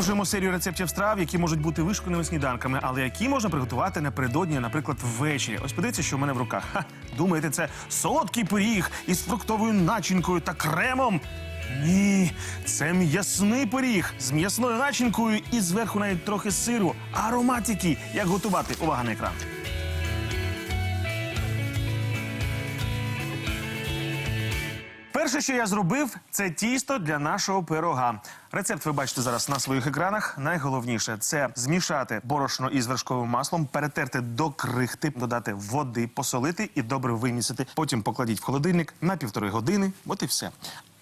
Продовжуємо серію рецептів страв, які можуть бути вишуканими сніданками, але які можна приготувати напередодні, наприклад, ввечері. Ось подивіться, що в мене в руках. Ха, думаєте, це солодкий пиріг із фруктовою начинкою та кремом? Ні, це м'ясний пиріг з м'ясною начинкою і зверху навіть трохи сиру. Ароматики. Як готувати? Увага на екран. Перше, що я зробив, це тісто для нашого пирога. Рецепт ви бачите зараз на своїх екранах. Найголовніше це змішати борошно із вершковим маслом, перетерти до крихти, додати води, посолити і добре вимісити. Потім покладіть в холодильник на півтори години. От і все.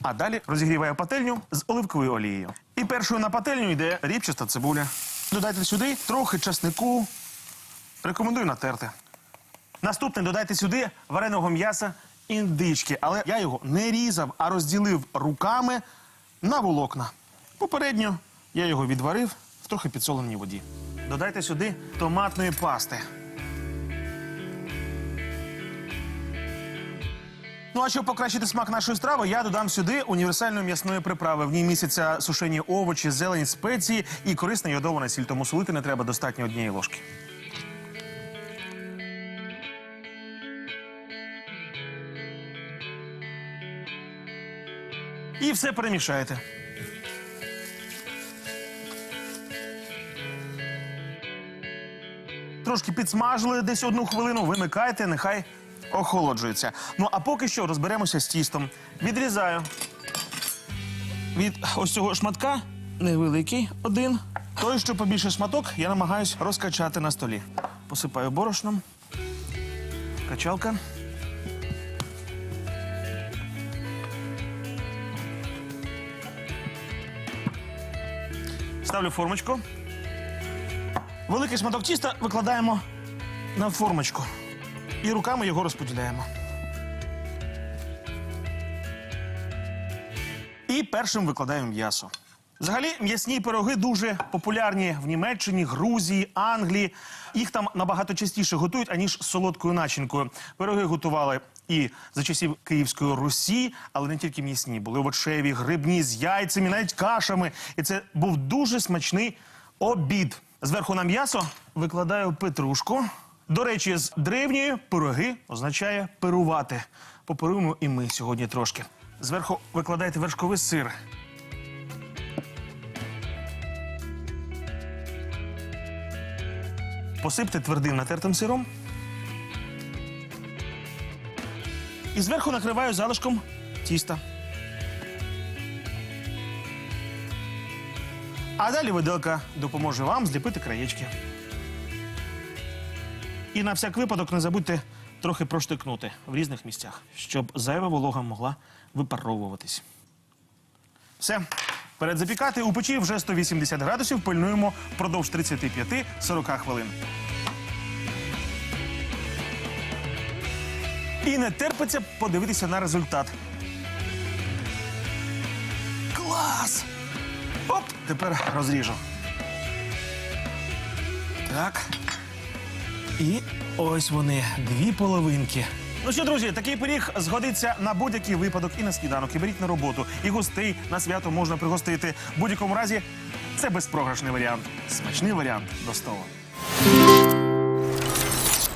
А далі розігріваю пательню з оливковою олією. І першою на пательню йде ріпчаста цибуля. Додайте сюди трохи часнику. Рекомендую натерти. Наступне додайте сюди вареного м'яса індички, але я його не різав, а розділив руками на волокна. Попередньо я його відварив в трохи підсоленій воді. Додайте сюди томатної пасти. Ну а щоб покращити смак нашої страви, я додам сюди універсальної м'ясної приправи. В ній місяця сушені овочі, зелень, спеції і корисна йодована сіль. Тому солити не треба достатньо однієї ложки. І все перемішаєте. Трошки підсмажили десь одну хвилину, вимикайте, нехай охолоджується. Ну а поки що розберемося з тістом. Відрізаю від ось цього шматка невеликий один. Той, що побільше шматок, я намагаюсь розкачати на столі. Посипаю борошном. Качалка. Ставлю формочку. Великий шматок тіста викладаємо на формочку. І руками його розподіляємо. І першим викладаємо м'ясо. Взагалі, м'ясні пироги дуже популярні в Німеччині, Грузії, Англії. Їх там набагато частіше готують, аніж солодкою начинкою. Пироги готували і за часів Київської Русі, але не тільки м'ясні, були овочеві, грибні з яйцями, навіть кашами. І це був дуже смачний обід. Зверху на м'ясо викладаю петрушку. До речі, з древньої пироги означає пирувати. Попируємо і ми сьогодні трошки. Зверху викладайте вершковий сир. Посипте твердим натертим сиром. І зверху накриваю залишком тіста. А далі виделка допоможе вам зліпити краєчки. І на всяк випадок не забудьте трохи проштикнути в різних місцях, щоб зайва волога могла випаровуватись. Все. Перед запікати у печі вже 180 градусів пильнуємо впродовж 35-40 хвилин. І не терпиться подивитися на результат. Клас! Оп! Тепер розріжу. Так. І ось вони, дві половинки. Ну що, друзі, такий пиріг згодиться на будь-який випадок і на сніданок, і беріть на роботу, і гостей на свято можна пригостити. В будь-якому разі це безпрограшний варіант. Смачний варіант до столу.